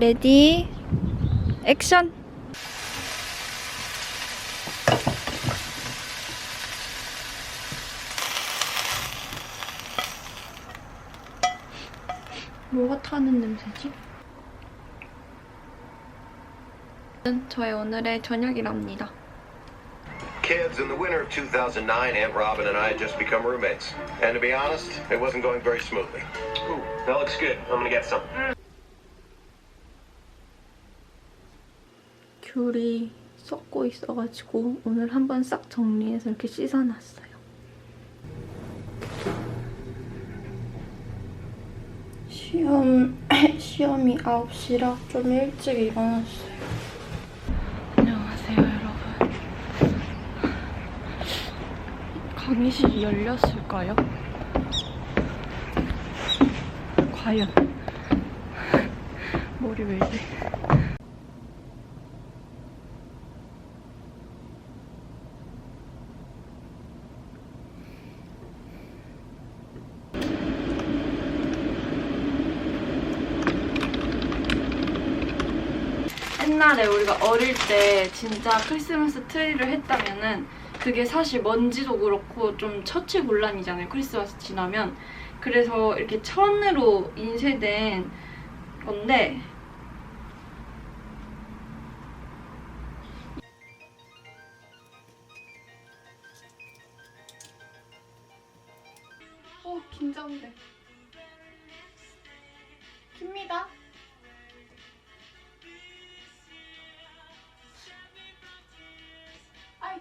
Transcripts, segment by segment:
레디 액션 뭐가 타는 냄새지? 저의 오늘의 저녁이랍니다. Kids, in the winter of 2009, Aunt Robin and I had just become roommates. And to be honest, it wasn't going very smoothly. Ooh, that looks good. I'm gonna get some. 귤이 썩고 있어가지고 오늘 한번 싹 정리해서 이렇게 씻어놨어요. 시험, 시험이 9시라 좀 일찍 일어났어요. 안녕하세요, 여러분. 강의실이 열렸을까요? 과연 머리 왜 이래? 옛날에 우리가 어릴 때 진짜 크리스마스 트리를 했다면은 그게 사실 먼지도 그렇고 좀 처치곤란이잖아요. 크리스마스 지나면. 그래서 이렇게 천으로 인쇄된 건데 어 긴장돼. 킵니다.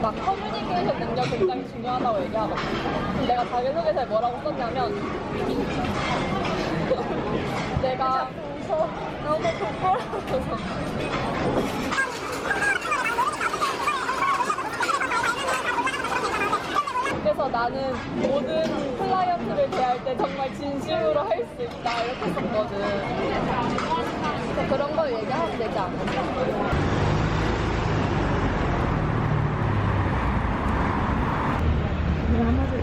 막 커뮤니케이션 능력 굉장히 중요하다고 얘기하거든. 내가 자기소개서에 뭐라고 썼냐면 내가 웃어 너무 부끄러워서 그래서 나는 모든 클라이언트를 대할 때 정말 진심으로 할 수 있다 이렇게 썼거든. 그래서 그런 걸 얘기하면 되지 않을까? 빌려갑니다.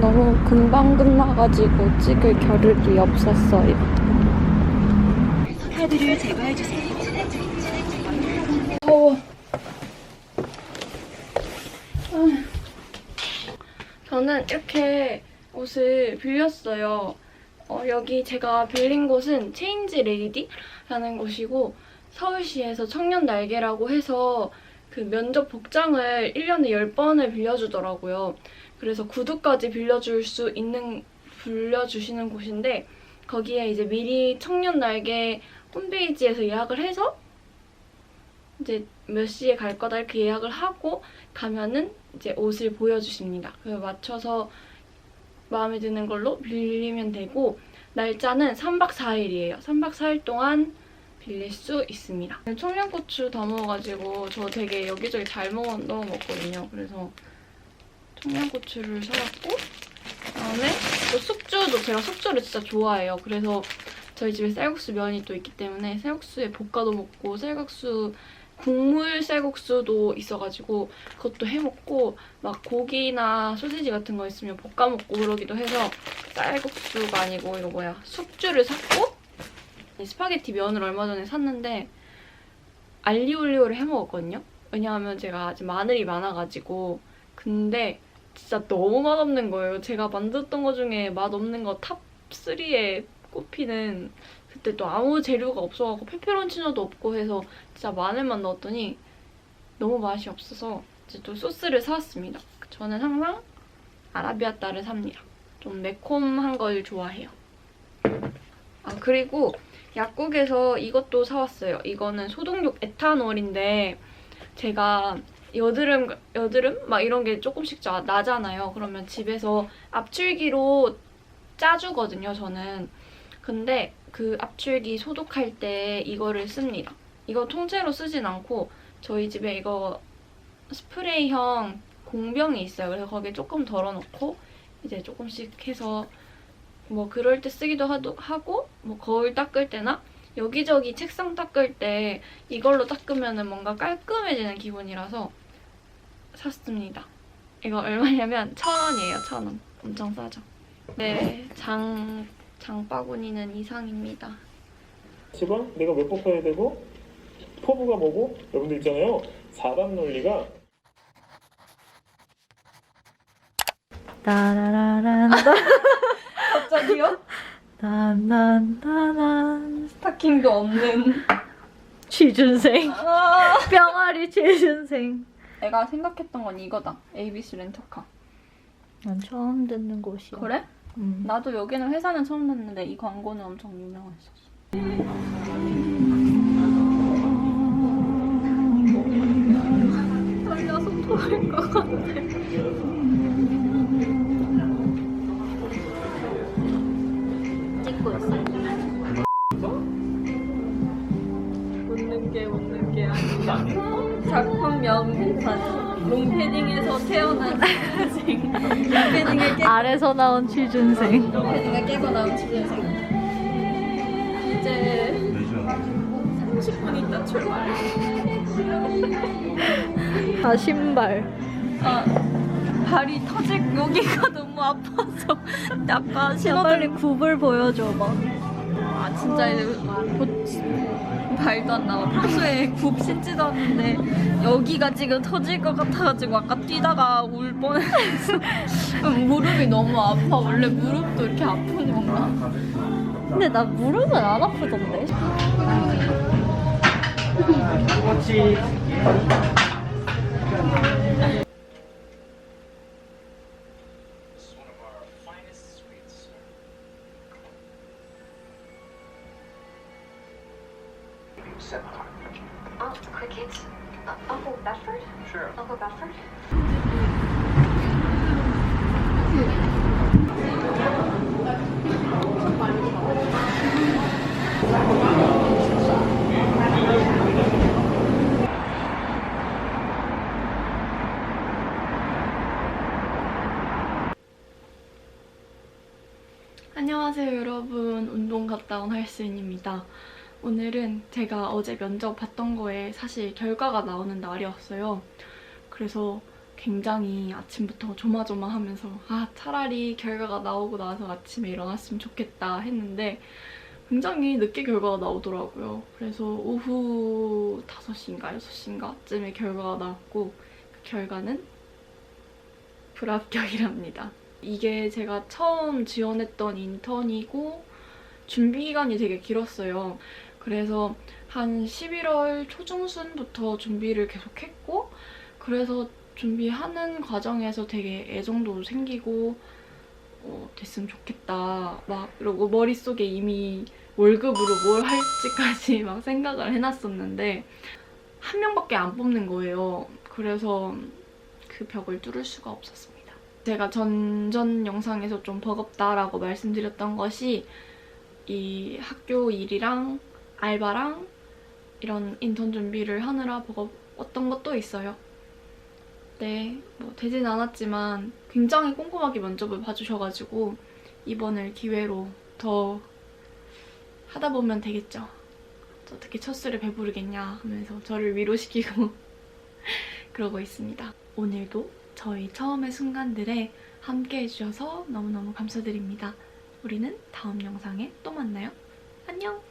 너무 금방 끝나가지고 찍을 겨를이 없었어요. 카드를 제거해 주세요. 더워. 아. 저는 이렇게 옷을 빌렸어요. 어, 여기 제가 빌린 곳은 체인지 레이디라는 곳이고 서울시에서 청년 날개라고 해서 그 면접 복장을 1년에 10번을 빌려주더라고요. 그래서 구두까지 빌려줄 수 있는 빌려주시는 곳인데 거기에 이제 미리 청년 날개 홈페이지에서 예약을 해서 이제 몇 시에 갈 거다 이렇게 예약을 하고 가면은 이제 옷을 보여주십니다. 그 맞춰서 마음에 드는 걸로 빌리면 되고 날짜는 3박 4일이에요. 3박 4일 동안 빌릴 수 있습니다. 청양고추 담아가지고 저 되게 여기저기 잘 먹어 넣어 먹거든요. 그래서 청양고추를 사왔고 그다음에 또 숙주도 제가 숙주를 진짜 좋아해요. 그래서 저희 집에 쌀국수 면이 또 있기 때문에 쌀국수에 볶아도 먹고 쌀국수 국물 쌀국수도 있어가지고 그것도 해먹고 막 고기나 소시지 같은 거 있으면 볶아 먹고 그러기도 해서 쌀국수가 아니고 이거 뭐야 숙주를 샀고 이 스파게티 면을 얼마 전에 샀는데 알리올리오를 해먹었거든요. 왜냐하면 제가 아직 마늘이 많아가지고 근데 진짜 너무 맛없는 거예요. 제가 만들었던 거 중에 맛없는 거 탑 3에 꼽히는 그때 또 아무 재료가 없어갖고 페페론치노도 없고 해서 진짜 마늘만 넣었더니 너무 맛이 없어서 이제 또 소스를 사왔습니다. 저는 항상 아라비아따를 삽니다. 좀 매콤한 걸 좋아해요. 아 그리고 약국에서 이것도 사왔어요. 이거는 소독용 에탄올인데 제가 여드름 여드름 막 이런 게 조금씩 자- 나잖아요. 그러면 집에서 압출기로 짜주거든요. 저는 근데 그 압출기 소독할 때 이거를 씁니다. 이거 통째로 쓰진 않고 저희 집에 이거 스프레이형 공병이 있어요. 그래서 거기에 조금 덜어놓고 이제 조금씩 해서 뭐 그럴 때 쓰기도 하도, 하고 뭐 거울 닦을 때나 여기저기 책상 닦을 때 이걸로 닦으면 뭔가 깔끔해지는 기분이라서 샀습니다. 이거 얼마냐면 천 원이에요. 천 원. 엄청 싸죠. 네, 장 장바구니는 이상입니다. 시방 내가 왜 뽑아야 되고 포부가 뭐고 여러분들 있잖아요 4단 논리가 따라라란 갑자기요? 딴딴따란 스타킹도 없는. 취준생 병아리 취준생 내가 생각했던 건 이거다. ABC 렌터카. 난 처음 듣는 곳이야 그래? 음. 나도 여기는 회사는 처음 듣는데 이 광고는 엄청 유명했었어. 떨려서 토할 것 같아. 롱패딩에서 태어난 취준생. 롱패딩을 깨, 아래서 나온 취준생 롱패딩을 깨고 나온 취준생. 이제 30분 있다 출발. 아 신발 아, 발이 터질 여기가 너무 아파서 약간 야 신호등 빨리 굽을 보여줘봐 아 진짜 이제 곧 발도 안 나와. 평소에 굽 신지도 않는데 여기가 지금 터질 것 같아가지고 아까 뛰다가 울 뻔했어. 무릎이 너무 아파. 원래 무릎도 이렇게 아픈 건가? 근데 나 무릎은 안 아프던데. Oh, 온 할수인입니다. 오늘은 제가 어제 면접 봤던 거에 사실 결과가 나오는 날이었어요. 그래서 굉장히 아침부터 조마조마하면서 아 차라리 결과가 나오고 나서 아침에 일어났으면 좋겠다. 했는데 굉장히 늦게 결과가 나오더라고요. 그래서 오후 5시인가 6시인가쯤에 결과가 나왔고 그 결과는 불합격이랍니다. 이게 제가 처음 지원했던 인턴이고 준비 기간이 되게 길었어요. 그래서 한 11월 초중순부터 준비를 계속했고 그래서 준비하는 과정에서 되게 애정도 생기고 어, 됐으면 좋겠다 막 이러고 머릿속에 이미 월급으로 뭘 할지까지 막 생각을 해놨었는데 한 명밖에 안 뽑는 거예요. 그래서 그 벽을 뚫을 수가 없었습니다. 제가 전전 영상에서 좀 버겁다라고 말씀드렸던 것이 이 학교 일이랑 알바랑 이런 인턴 준비를 하느라 버거웠던 것도 있어요. 네, 뭐 되진 않았지만 굉장히 꼼꼼하게 면접을 봐주셔가지고 이번을 기회로 더 하다 보면 되겠죠. 어떻게 첫 술에 배부르겠냐 하면서 저를 위로시키고 그러고 있습니다. 오늘도 저희 처음의 순간들에 함께 해주셔서 너무너무 감사드립니다. 우리는 다음 영상에 또 만나요. 안녕!